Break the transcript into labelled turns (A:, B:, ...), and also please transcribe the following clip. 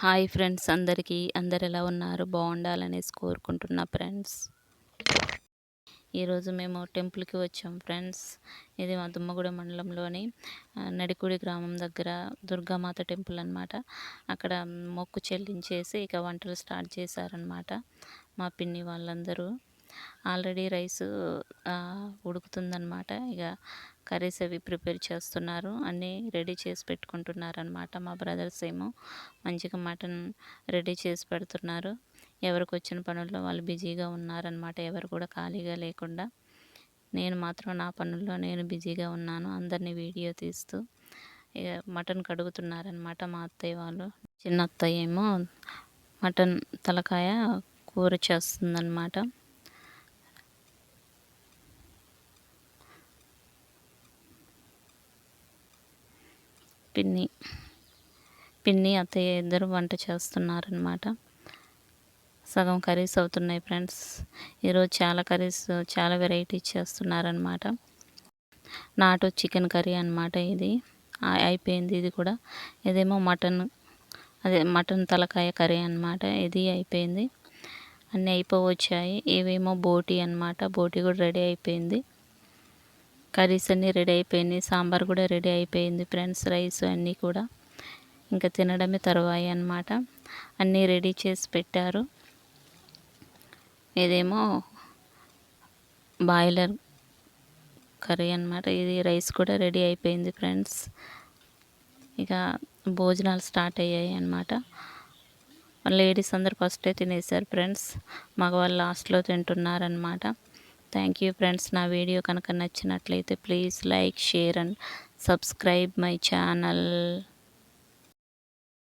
A: Hi friends అందరికీ. అందరు ఎలా ఉన్నారు? బాగుండాలనేసి కోరుకుంటున్నా ఫ్రెండ్స్. ఈరోజు మేము టెంపుల్కి వచ్చాం ఫ్రెండ్స్. ఇది మా దుమ్మగూడ మండలంలోని నడికుడి గ్రామం దగ్గర దుర్గామాత టెంపుల్ అనమాట అక్కడ మొక్కు చెల్లించేసి ఇక వంటలు స్టార్ట్ చేశారనమాట మా పిన్ని వాళ్ళందరూ. ఆల్రెడీ రైస్ ఉడుకుతుందనమాట ఇక కర్రీస్ అవి ప్రిపేర్ చేస్తున్నారు. అన్నీ రెడీ చేసి పెట్టుకుంటున్నారు అనమాట మా బ్రదర్స్ ఏమో. మంచిగా మటన్ రెడీ చేసి పెడుతున్నారు. ఎవరికి వచ్చిన పనుల్లో వాళ్ళు బిజీగా ఉన్నారనమాట ఎవరు కూడా ఖాళీగా లేకుండా. నేను మాత్రం నా పనుల్లో నేను బిజీగా ఉన్నాను. అందరినీ వీడియో తీస్తూ మటన్ కడుగుతున్నారనమాట మా అత్తయ్య వాళ్ళు. చిన్న అత్తయ్య ఏమో మటన్ తలకాయ కూర చేస్తుందన్నమాట. పిన్ని. పిన్ని అత్తయ్య ఇద్దరు వంట చేస్తున్నారనమాట సగం కర్రీస్ అవుతున్నాయి ఫ్రెండ్స్. ఈరోజు చాలా కర్రీస్ చాలా వెరైటీస్ చేస్తున్నారనమాట నాటు చికెన్ కర్రీ అనమాట ఇది. అయిపోయింది ఇది కూడా. ఇదేమో మటన్ అదే మటన్ తలకాయ కర్రీ అనమాట ఇది అయిపోయింది. అన్నీ అయిపోవచ్చాయి. ఇవేమో బోటి అనమాట బోటి కూడా రెడీ అయిపోయింది. కర్రీస్ అన్నీ రెడీ అయిపోయినాయి సాంబార్ కూడా రెడీ అయిపోయింది ఫ్రెండ్స్ రైస్ అన్నీ కూడా. ఇంకా తినడమే తర్వాయి అనమాట అన్నీ రెడీ చేసి పెట్టారు. ఇదేమో బాయిలర్ కర్రీ అనమాట ఇది రైస్ కూడా రెడీ అయిపోయింది ఫ్రెండ్స్. ఇక భోజనాలు స్టార్ట్ అయ్యాయి అనమాట లేడీస్ అందరు ఫస్టే తినేసారు ఫ్రెండ్స్. మగవాళ్ళు లాస్ట్లో తింటున్నారనమాట థ్యాంక్ యూ ఫ్రెండ్స్ నా వీడియో కనుక నచ్చినట్లయితే please like share and subscribe my channel